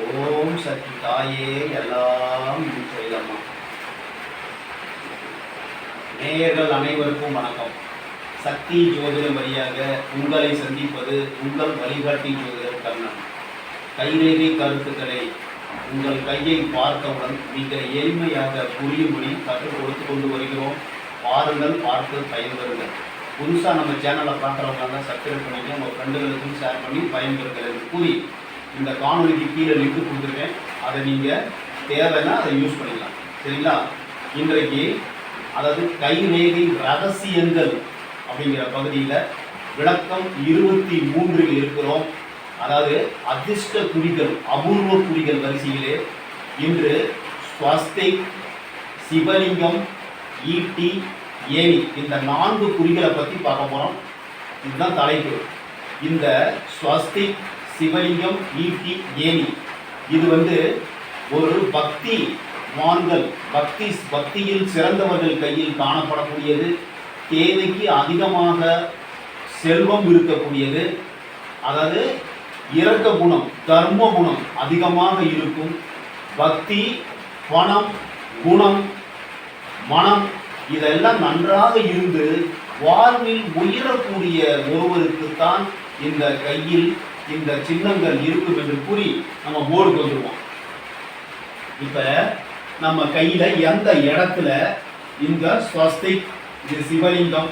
ஓம் சக்தி தாயே எல்லாம் செய்யலாமா நேயர்கள் அனைவருக்கும் வணக்கம். சக்தி ஜோதிடம் வழியாக உங்களை சந்திப்பது உங்கள் வழிகாட்டி ஜோதிடர் கண்ணன் கைரேகை கருத்துக்களை உங்கள் கையை பார்த்தவுடன் மிக எளிமையாக புரியும்படி கற்றுக் கொடுத்து கொண்டு வருகிறோம். பாருங்கள் பார்த்து பயன்பெறுங்கள். புதுசாக நம்ம சேனலை பார்க்குறவங்க தான் சப்ஸ்கிரைப் பண்ணிங்க உங்கள் ஃப்ரெண்டுகளுக்கும் ஷேர் பண்ணி பயன்பெறுகிறது கூறி இந்த காணொலிக்கு கீழே லிங்க் கொடுத்துருக்கேன். அதை நீங்கள் தேவைன்னா அதை யூஸ் பண்ணிக்கலாம். சரிங்களா? இன்றைக்கு அதாவது கைரேகை ரகசியங்கள் அப்படிங்கிற பகுதியில் விளக்கம் இருபத்தி மூன்றில் இருக்கிறோம். அதாவது அதிர்ஷ்ட குறிகள் அபூர்வ குறிகள் வரிசையிலே இன்று ஸ்வஸ்திக் சிவலிங்கம் ஈட்டி ஏணி இந்த நான்கு குறிகளை பற்றி பார்க்க போகிறோம் இதுதான் தலைப்பு. இந்த ஸ்வஸ்திக் சிவலிங்கம் ஈட்டி ஏணி. இது வந்து ஒரு பக்தி மான்கள் பக்தி பக்தியில் சிறந்தவர்கள் கையில் காணப்படக்கூடியது. தேவைக்கு அதிகமாக செல்வம் இருக்கக்கூடியது. அதாவது இறக்க குணம் தர்ம குணம் அதிகமாக இருக்கும். பக்தி பணம் குணம் மனம் இதெல்லாம் நன்றாக இருந்து வாழ்வில் உயரக்கூடிய ஒருவருக்குத்தான் இந்த கையில் இந்த சின்னங்கள் இருக்கும் என்று கூறி நம்ம போர்டுக்கு வந்துடுவோம் இப்ப நம்ம கையில எந்த இடத்துல இந்த ஸ்வஸ்திக் இது சிவலிங்கம்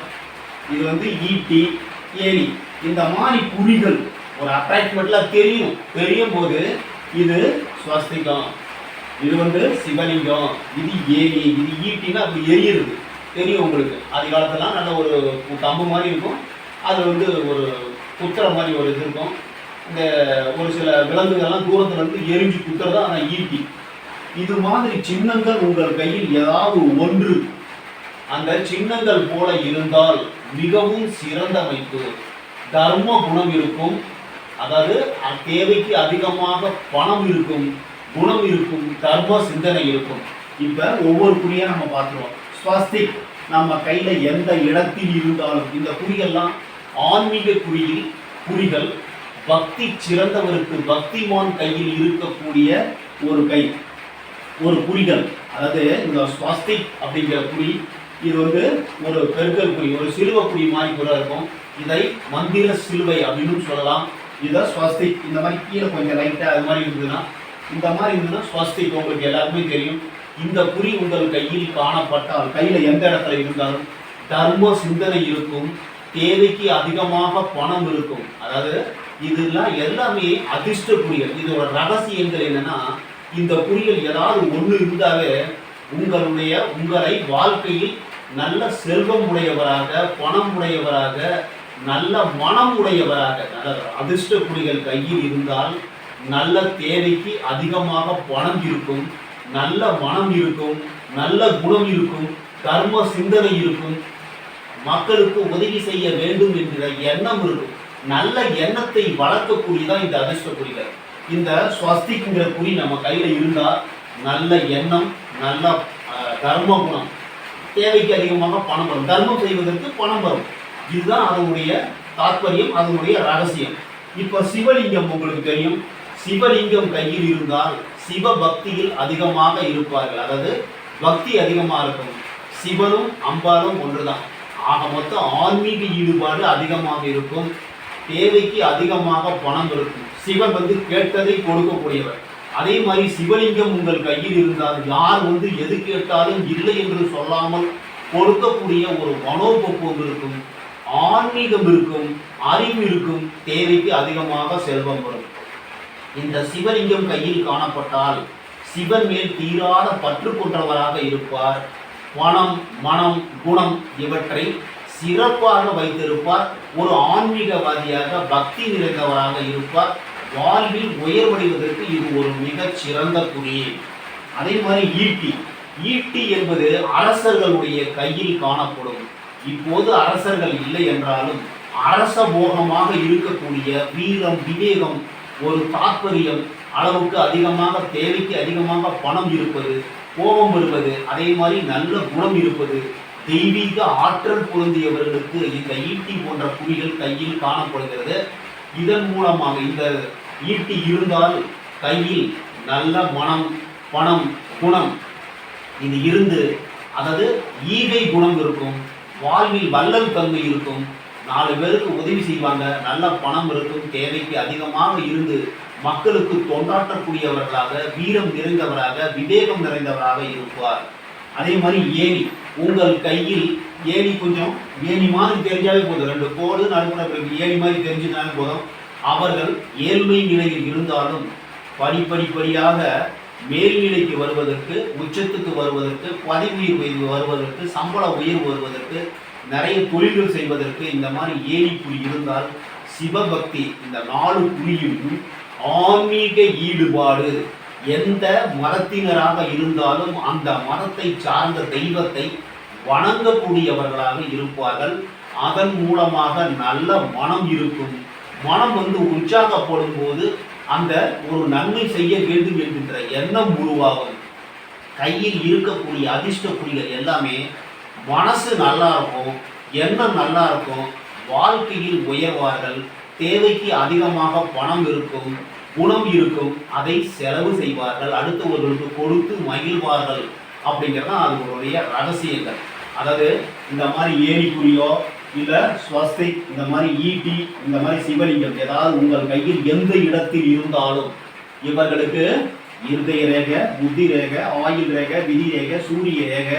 இது வந்து ஈட்டி ஏரி இந்த மாதிரி குறிகள் ஒரு அட்ராக்ட்மெண்ட்ல தெரியும். தெரியும் போது இது ஸ்வஸ்திகம் இது வந்து சிவலிங்கம் இது ஏரி இது ஈட்டின்னா அப்படி எரியுது தெரியும் உங்களுக்கு? ஆதி காலத்துலாம் நல்ல ஒரு கம்பு மாதிரி இருக்கும். அது வந்து ஒரு குத்துற மாதிரி ஒரு இது இருக்கும். இந்த ஒரு சில விலங்குகள்லாம் தூரத்துலேருந்து எரிஞ்சு குத்துறதா ஆனால் ஈட்டி. இது மாதிரி சின்னங்கள் உங்கள் கையில் ஏதாவது ஒன்று. அந்த சின்னங்கள் போல இருந்தால் மிகவும் சிறந்த அமைப்பு. தர்ம குணம் இருக்கும். அதாவது தேவைக்கு அதிகமாக பணம் இருக்கும் குணம் இருக்கும் தர்ம சிந்தனை இருக்கும். இப்போ ஒவ்வொரு குறியா நம்ம பார்த்துருவோம். ஸ்வஸ்திக் நம்ம கையில் எந்த இடத்தில் இருந்தாலும் இந்த குறியெல்லாம் ஆன்மீக குறியில் குறிகள் பக்தி சிறந்தவருக்கு பக்திமான் கையில் இருக்கக்கூடிய ஒரு கை ஒரு குறிகள். அதாவது இந்த ஸ்வாஸ்திக் அப்படிங்கிற குறி இது வந்து ஒரு பெருக்கல் குறி ஒரு சிலுவை குறி மாதிரி கூட இருக்கும். இதை மந்திர சிலுவை அப்படின்னு சொல்லலாம். இதை ஸ்வஸ்திக் இந்த மாதிரி கீழே கொஞ்சம் லைட்டாக அது மாதிரி இருந்ததுன்னா இந்த மாதிரி இருந்ததுன்னா ஸ்வஸ்திக் உங்களுக்கு எல்லாருக்குமே தெரியும். இந்த குறி உங்கள் கையில் காணப்பட்டால் கையில் எந்த இடத்துல இருந்தாலும் தர்ம சிந்தனை இருக்கும். தேவைக்கு அதிகமாக பணம் இருக்கும். அதாவது இதெல்லாம் எல்லாமே அதிர்ஷ்ட குறிகள் இதோட ரகசியங்கள் என்னன்னா இந்த குறிகள் ஏதாவது ஒன்று இருந்தாவே உங்களுடைய உங்களை வாழ்க்கையில் நல்ல செல்வம் உடையவராக பணம் உடையவராக நல்ல மனம் உடையவராக அதாவது அதிர்ஷ்ட குறிகள் கையில் இருந்தால் நல்ல தேவைக்கு அதிகமாக பணம் இருக்கும் நல்ல மனம் இருக்கும் நல்ல குணம் இருக்கும் கர்ம சிந்தனை இருக்கும் மக்களுக்கு உதவி செய்ய வேண்டும் என்கிற எண்ணம் இருக்கும் நல்ல எண்ணத்தை வளர்க்கக்கூடியதான் இந்த அதிர்ஷ்ட குறிகள். இந்த ஸ்வஸ்திக்குங்கிற குறி நம்ம கையில இருந்தா நல்ல எண்ணம் நல்ல தர்ம குணம். தேவைக்கு அதிகமாக பணம் வரும். தர்மம் செய்வதற்கு பணம் வரும். இதுதான் அதனுடைய தாற்பயம் அதனுடைய ரகசியம். இப்ப சிவலிங்கம் உங்களுக்கு தெரியும். சிவலிங்கம் கையில் இருந்தால் சிவ பக்தியில் அதிகமாக இருப்பார்கள். அதாவது பக்தி அதிகமாக இருக்கும். சிவனும் அம்பாலும் ஒன்றுதான். ஆக மொத்தம் ஆன்மீக ஈடுபாடு அதிகமாக இருக்கும். தேவைக்கு அதிகமாக பணம் இருக்கும். சிவன் வந்து கேட்டதை கொடுக்கக்கூடியவர். அதே மாதிரி சிவலிங்கம் உங்கள் கையில் இருந்தால் யார் வந்து எது கேட்டாலும் இல்லை என்று சொல்லாமல் கொடுக்கக்கூடிய ஒரு மனோபக்குவம் இருக்கும். ஆன்மீகம் இருக்கும் அறிவு இருக்கும் தேவைக்கு அதிகமாக செல்வம் வரும். இந்த சிவலிங்கம் கையில் காணப்பட்டால் சிவன் மேல் தீராத பற்று கொண்டவராக இருப்பார். பணம் மனம் குணம் இவற்றை சிறப்பாக வைத்திருப்பார். ஒரு ஆன்மீகவாதியாக பக்தி நிறைந்தவராக இருப்பார். வாழ்வில் உயர்வடைவதற்கு இது ஒரு மிகச் சிறந்த குறி. அதே மாதிரி ஈட்டி. ஈட்டி என்பது அரசர்களுடைய கையில் காணப்படும். இப்போது அரசர்கள் இல்லை என்றாலும் அரச போகமாக இருக்கக்கூடிய வீரம் விவேகம் ஒரு தாற்பயம் அளவுக்கு அதிகமாக தேவைக்கு அதிகமாக பணம் இருப்பது கோபம் வருவது அதே மாதிரி நல்ல குணம் இருப்பது தெய்வீக ஆற்றல் பொருந்தியவர்களுக்கு இந்த ஈட்டி போன்ற குறிகள் கையில் காணப்படுகிறது. இதன் மூலமாக இந்த ஈட்டி இருந்தால் கையில் நல்ல மனம் பணம் குணம் இது இருந்து அதாவது ஈகை குணம் இருக்கும் வாழ்வில் வல்லல் தன்மை இருக்கும் நாலு பேருக்கு உதவி செய்வாங்க நல்ல பணம் இருக்கும் தேவைக்கு அதிகமாக இருந்து மக்களுக்கு தொண்டாற்றக்கூடியவர்களாக வீரம் நிறைந்தவராக விவேகம் நிறைந்தவராக இருப்பார். அதே மாதிரி ஏணி. உங்கள் கையில் ஏணி கொஞ்சம் ஏணி மாதிரி தெரிஞ்சாலே போதும். ரெண்டு கோடு நடுப்புற பிறகு ஏணி மாதிரி தெரிஞ்சுனாலே போதும். அவர்கள் ஏழ்மை நிலையில் இருந்தாலும் படிப்படிப்படியாக மேல்நிலைக்கு வருவதற்கு உச்சத்துக்கு வருவதற்கு பதவி உயர்வு வருவதற்கு சம்பள உயர்வு வருவதற்கு நிறைய தொழில்கள் செய்வதற்கு இந்த மாதிரி ஏணி புலி இருந்தால் சிவபக்தி இந்த நாலு புலியும் ஆன்மீக ஈடுபாடு எந்த மதத்தினராக இருந்தாலும் அந்த மதத்தை சார்ந்த தெய்வத்தை வணங்கக்கூடியவர்களாக இருப்பார்கள். அதன் மூலமாக நல்ல மனம் இருக்கும். மனம் வந்து உற்சாகப்படும் போது அந்த ஒரு நன்மை செய்ய வேண்டும் என்கின்ற எண்ணம் உருவாகும். கையில் இருக்கக்கூடிய அதிர்ஷ்ட புலிகள் எல்லாமே மனசு நல்லா இருக்கும் எண்ணம் நல்லா இருக்கும் வாழ்க்கையில் உயர்வார்கள் தேவைக்கு அதிகமாக பணம் இருக்கும் குணம் இருக்கும் அதை செலவு செய்வார்கள் அடுத்தவர்களுக்கு கொடுத்து மகிழ்வார்கள் அப்படிங்கிறது தான் அதனுடைய ரகசியங்கள். அதாவது இந்த மாதிரி ஏணிக்குறியோ இல்லை ஸ்வஸ்திக் இந்த மாதிரி ஈட்டி இந்த மாதிரி சிவலிங்கம் ஏதாவது உங்கள் கையில் எந்த இடத்தில் இருந்தாலும் இவர்களுக்கு இருதய ரேக புத்தி ரேகை ஆயுள் ரேக விதி ரேக சூரிய ரேக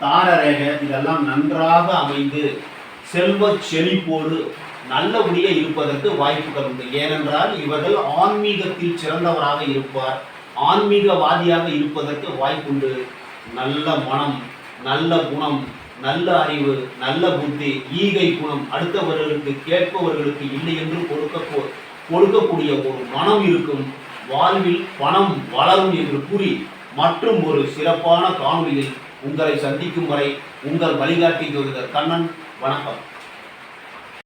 தார ரேகை இதெல்லாம் நன்றாக அமைந்து செல்வ செழிப்போடு நல்லபடியாக இருப்பதற்கு வாய்ப்புகள் உண்டு. ஏனென்றால் இவர்கள் ஆன்மீகத்தில் சிறந்தவராக இருப்பார். ஆன்மீகவாதியாக இருப்பதற்கு வாய்ப்புண்டு. நல்ல மனம் நல்ல குணம் நல்ல அறிவு நல்ல புத்தி ஈகை குணம் அடுத்தவர்களுக்கு கேட்பவர்களுக்கு இல்லை என்று கொடுக்க கொடுக்கக்கூடிய ஒரு மனம் இருக்கும். வாழ்வில் பணம் வளரும் என்று கூறி மற்றும் ஒரு சிறப்பான காணொளியில் உங்களை சந்திக்கும் வரை உங்கள் வழிகாட்டி ஜோதிடர் கண்ணன். வணக்கம்.